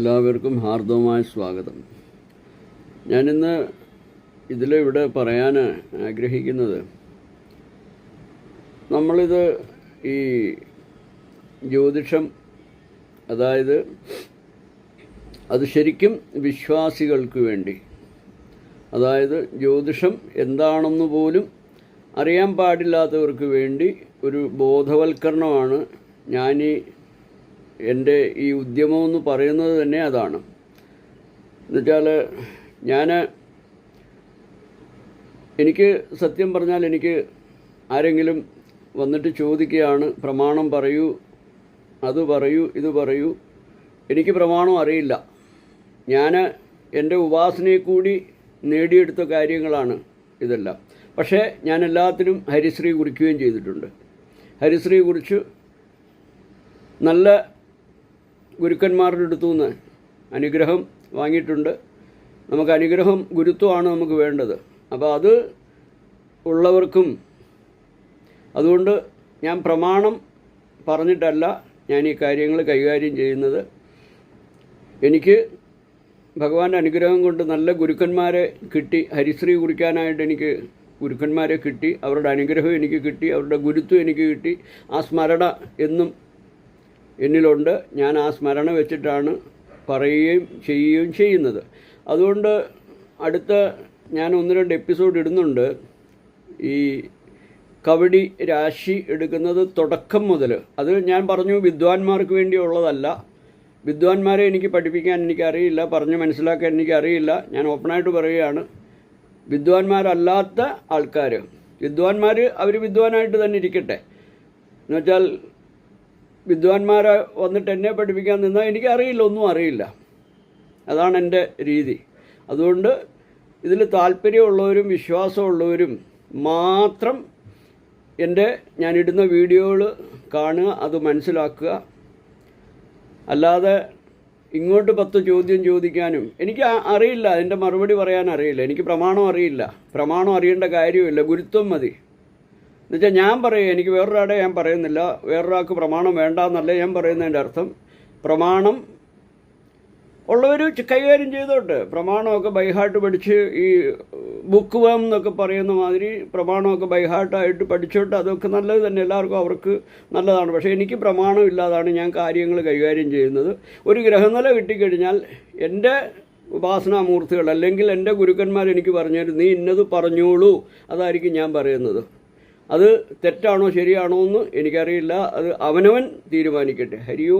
എല്ലാവർക്കും ഹാർദവമായ സ്വാഗതം. ഞാനിന്ന് ഇതിലിവിടെ പറയാൻ ആഗ്രഹിക്കുന്നത് നമ്മളിത് ഈ ജ്യോതിഷം അതായത് അത് ശരിക്കും വിശ്വാസികൾക്ക് വേണ്ടി അതായത് ജ്യോതിഷം എന്താണെന്ന് പോലും അറിയാൻ പാടില്ലാത്തവർക്ക് വേണ്ടി ഒരു ബോധവൽക്കരണമാണ് ഞാൻ എന്റെ ഈ ഉദ്യമം എന്ന് പറയുന്നത് തന്നെ അതാണ്. എന്നുവെച്ചാൽ ഞാൻ എനിക്ക് സത്യം പറഞ്ഞാൽ എനിക്ക് ആരെങ്കിലും വന്നിട്ട് ചോദിക്കുകയാണ് പ്രമാണം പറയൂ അത് പറയൂ ഇത് പറയൂ എനിക്ക് പ്രമാണം അറിയില്ല. ഞാൻ എന്റെ ഉപാസനയെ കൂടി നേടിയെടുത്ത കാര്യങ്ങളാണ് ഇതെല്ലാം. പക്ഷേ ഞാൻ എല്ലാത്തിനും ഹരിശ്രീ കുറിക്കുകയും ചെയ്തിട്ടുണ്ട്. ഹരിശ്രീ കുറിച്ച് നല്ല ഗുരുക്കന്മാരുടെ അടുത്തു നിന്ന് അനുഗ്രഹം വാങ്ങിയിട്ടുണ്ട്. നമുക്ക് അനുഗ്രഹം ഗുരുത്വമാണ് നമുക്ക് വേണ്ടത്. അപ്പോൾ അത് ഉള്ളവർക്കും അതുകൊണ്ട് ഞാൻ പ്രമാണം പറഞ്ഞിട്ടല്ല ഞാൻ ഈ കാര്യങ്ങൾ കൈകാര്യം ചെയ്യുന്നത്. എനിക്ക് ഭഗവാന്റെ അനുഗ്രഹം കൊണ്ട് നല്ല ഗുരുക്കന്മാരെ കിട്ടി ഹരിശ്രീ കുറിക്കാനായിട്ട് എനിക്ക് ഗുരുക്കന്മാരെ കിട്ടി അവരുടെ അനുഗ്രഹം എനിക്ക് കിട്ടി അവരുടെ ഗുരുത്വം എനിക്ക് കിട്ടി ആ സ്മരണ എന്നും എന്നിലുണ്ട്. ഞാൻ ആ സ്മരണ വെച്ചിട്ടാണ് പറയുകയും ചെയ്യുകയും ചെയ്യുന്നത്. അതുകൊണ്ട് അടുത്ത ഞാൻ ഒന്ന് രണ്ട് എപ്പിസോഡ് ഇടുന്നുണ്ട്. ഈ കവടി രാശി എടുക്കുന്നത് തുടക്കം മുതൽ. അത് ഞാൻ പറഞ്ഞു വിദ്വാൻമാർക്ക് വേണ്ടിയുള്ളതല്ല. വിദ്വാൻമാരെ എനിക്ക് പഠിപ്പിക്കാൻ എനിക്കറിയില്ല. പറഞ്ഞ് മനസ്സിലാക്കാൻ എനിക്കറിയില്ല. ഞാൻ ഓപ്പണായിട്ട് പറയുകയാണ്. വിദ്വാൻമാരല്ലാത്ത ആൾക്കാർ വിദ്വാൻമാർ അവർ വിദ്വാനായിട്ട് തന്നെ ഇരിക്കട്ടെ. എന്നുവെച്ചാൽ വിദ്വാൻമാരെ വന്നിട്ട് എന്നെ പഠിപ്പിക്കാൻ നിന്നാൽ എനിക്കറിയില്ല ഒന്നും അറിയില്ല. അതാണ് എന്റെ രീതി. അതുകൊണ്ട് ഇതിൽ താല്പര്യമുള്ളവരും വിശ്വാസമുള്ളവരും മാത്രം എന്റെ ഞാനിടുന്ന വീഡിയോകൾ കാണുക അത് മനസ്സിലാക്കുക. അല്ലാതെ ഇങ്ങോട്ട് പത്ത് ചോദ്യം ചോദിക്കാനും എനിക്ക് അറിയില്ല അതിന്റെ മറുപടി പറയാൻ അറിയില്ല എനിക്ക് പ്രമാണം അറിയില്ല. പ്രമാണം അറിയേണ്ട കാര്യമില്ല ഗുരുത്വം മതി. എന്നുവെച്ചാൽ ഞാൻ പറയും എനിക്ക് വേറൊരാടെ ഞാൻ പറയുന്നില്ല. വേറൊരാൾക്ക് പ്രമാണം വേണ്ട എന്നല്ല ഞാൻ പറയുന്നതിന്റെ അർത്ഥം. പ്രമാണം ഉള്ളവർ കൈകാര്യം ചെയ്തോട്ടെ. പ്രമാണമൊക്കെ ബൈഹാർട്ട് പഠിച്ച് ഈ ബുക്ക് വേം എന്നൊക്കെ പറയുന്ന മാതിരി പ്രമാണമൊക്കെ ബൈഹാർട്ടായിട്ട് പഠിച്ചോട്ട്. അതൊക്കെ നല്ലത് തന്നെ. എല്ലാവർക്കും അവർക്ക് നല്ലതാണ്. പക്ഷേ എനിക്ക് പ്രമാണം ഇല്ലാതാണ് ഞാൻ കാര്യങ്ങൾ കൈകാര്യം ചെയ്യുന്നത്. ഒരു ഗ്രഹനില കിട്ടിക്കഴിഞ്ഞാൽ എന്റെ ഉപാസനാമൂർത്തികൾ അല്ലെങ്കിൽ എന്റെ ഗുരുക്കന്മാർ എനിക്ക് പറഞ്ഞു നീ ഇന്നത് പറഞ്ഞോളൂ. അതായിരിക്കും ഞാൻ പറയുന്നത്. അത് തെറ്റാണോ ശരിയാണോ എന്ന് എനിക്കറിയില്ല. അത് അവനവൻ തീരുമാനിക്കട്ടെ. ഹരിയോ